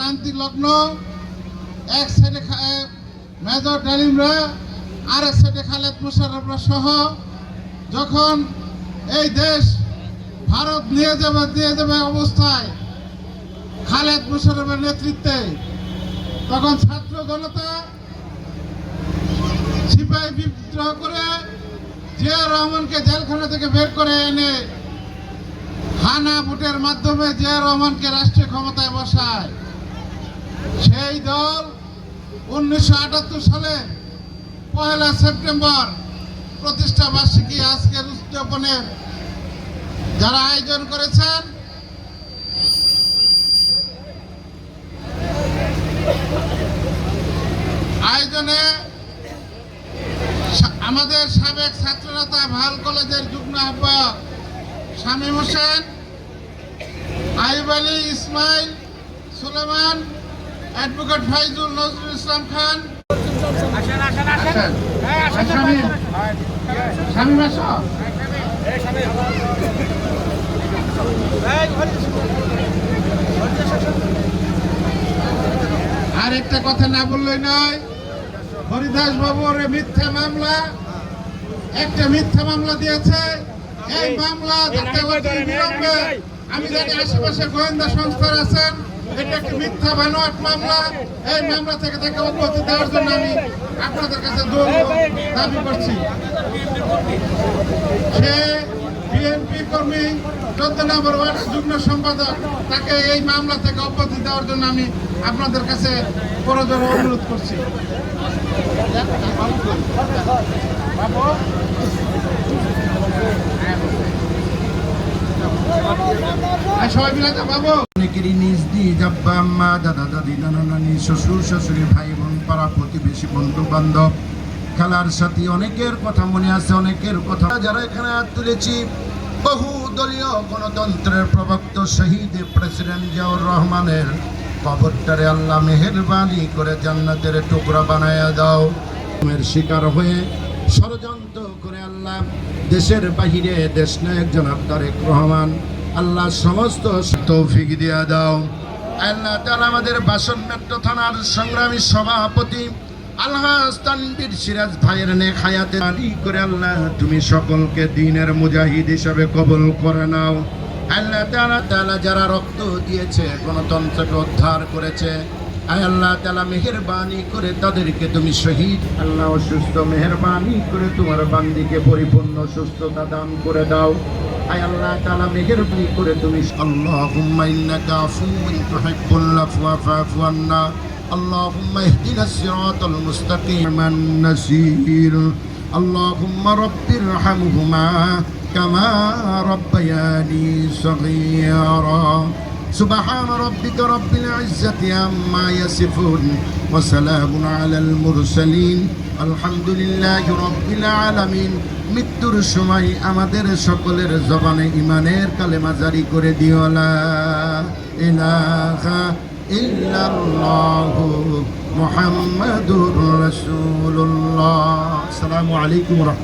ক্লান্তি লগ্ন এক সাইডে মেজর ডালিমরা আর এক সাইডে খালেদ মুশারফরা সহ যখন এই দেশ ভারত নিয়ে যাবে দিয়ে যাবে অবস্থায় খালেদ মুশারফের নেতৃত্বে, তখন ছাত্র জনতা সিপাহী বিদ্রোহ করে জিয়া রহমানকে জেলখানা থেকে বের করে এনে হানা ভোটের মাধ্যমে জিয়া রহমানকে রাষ্ট্রীয় ক্ষমতায় বসায়। সেই দল উনিশশো আটাত্তর সালে পয়লা সেপ্টেম্বর প্রতিষ্ঠা বার্ষিকী আজকের উদযাপনের যারা আয়োজন করেছেন, আয়োজনে আমাদের সাবেক ছাত্রনেতা ভালো কলেজের যুগ্ম আহ্বায়ক শামীম হোসেন আইব আলী ইসমাইল সুলেমান অ্যাডভোকেট ফাইজুল নজরুল ইসলাম খান। আর একটা কথা না বললেই নয় হরিদাস বাবুর মিথ্যা মামলা একটা মিথ্যা মামলা দিয়েছে। এই মামলা বিলম্বে। আমি জানি আশেপাশে গোয়েন্দা সংস্থার আছেন। এটা একটি মিথ্যা বানোয়াট মামলা, এই মামলা থেকে তাকে অব্যাহতি দেওয়ার জন্য আমি আপনাদের কাছে দাবি করছি। সে বিএনপি কর্মী, চোদ্দ নম্বর ওয়ার্ড যুগ্ম সম্পাদক, তাকে এই মামলা থেকে অব্যাহতি দেওয়ার জন্য আমি আপনাদের কাছে করজোর অনুরোধ করছি। বাবু আর সবাই মিলে তো বাবু দলীয় গণতন্ত্রের প্রবক্ত শহীদ প্রেসিডেন্ট জিয়াউর রহমানের কবরটারে আল্লাহ মেহেরবানি করে জান্নাতের টুকরা বানায়া দাও। এর শিকার হয়ে ষড়যন্ত্র করে আল্লাহ দেশের বাহিরে দেশ নায়ক জনাব তারেক রহমান আল্লাহ সমস্ত তৌফিক দিয়া দাও। আল্লাহ তাআলা আমাদের বাসন মেট্রো থানার সংগ্রামী সভাপতি আল্লাহ সিরাজ ভাইয়ের হায়াতে আলী করে, আল্লাহ তুমি সকলকে দিনের মুজাহিদ হিসাবে কবুল করে নাও। আল্লাহ তাআলা তাআলা যারা রক্ত দিয়েছে, গণতন্ত্রকে উদ্ধার করেছে আল্লাহ তাআলা মেহেরবানি করে তাদেরকে তুমি শহীদ, আল্লাহ অসুস্থ মেহেরবানি করে তোমার বান্দিকে পরিপূর্ণ সুস্থতা দান করে দাও। আয় আল্লাহ তাআলা মেহেরবানি করে তুমি আল্লাহুম্মা ইন্নাকা আফুউন তুহিব্বুল আফওয়া ফা'ফু আন্না اللهم اهدنا الصراط المستقيم النسير اللهم رب ارحمهما كما ربياني صغيرا سبحان ربك رب العزة عما يصفون وسلام على المرسلين الحمد لله رب العالمين মৃত্যুর সময় আমাদের সকলের জবানে ইমানের কালেমা জারি করে দিও লা ইলাহা ইল্লাল্লাহু মুহাম্মাদুর রাসূলুল্লাহ আসসালামু আলাইকুম ওয়া রাহমাতুল্লাহ